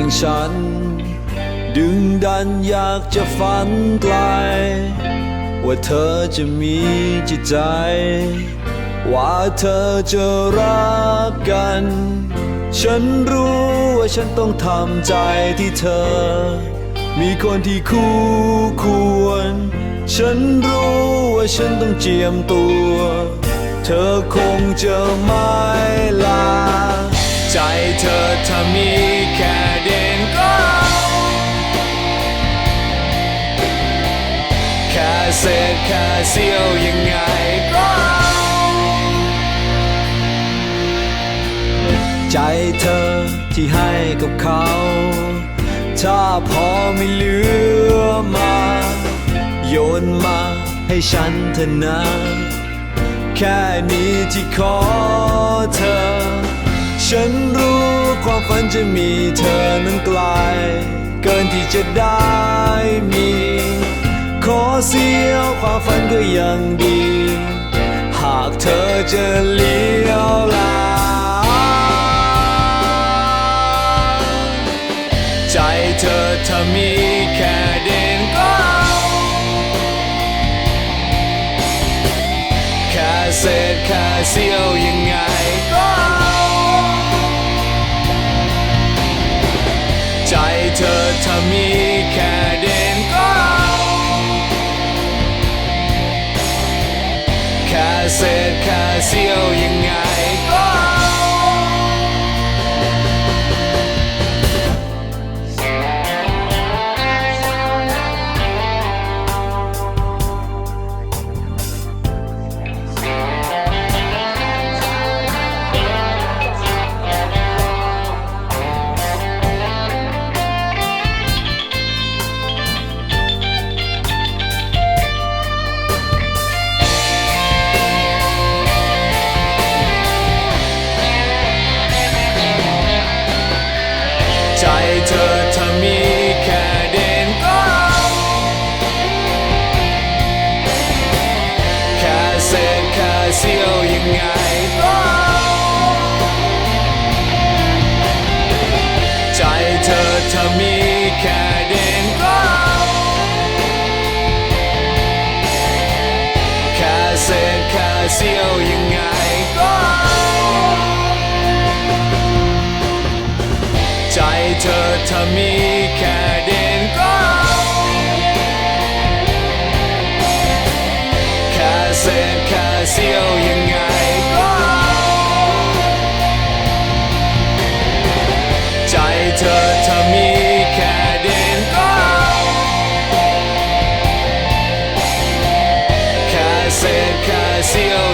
อย่างฉัน ดึงดันอยากจะฝันไกล ว่าเธอจะมีจิตใจ ว่าเธอจะรักกัน ฉันรู้ว่าฉันต้องทำใจที่เธอ มีคนที่คู่ควร ฉันรู้ว่าฉันต้องเจียมตัว เธอคงจะไม่ลา ใจเธอถ้ามี แค่เสี้ยวยังไงก็ใจเธอที่ให้กับเขา ถ้าพอไม่เหลือมา โยนมาให้ฉันเถอะนะแค่นี้ที่ขอเธอ ฉันรู้ความฝันจะมีเธอนั้นไกล เกินที่จะได้มี ขอเสียว ก็ยังดี หากเธอจะเลี้ยวลาใจเธอถ้ามีแค่เด่นก็เอาแค่เศษแค่เสี้ยวยังไงก็เอาใจเธอถ้ามีแค่ เศษแค่เสี้ยวยังไง ก็ se.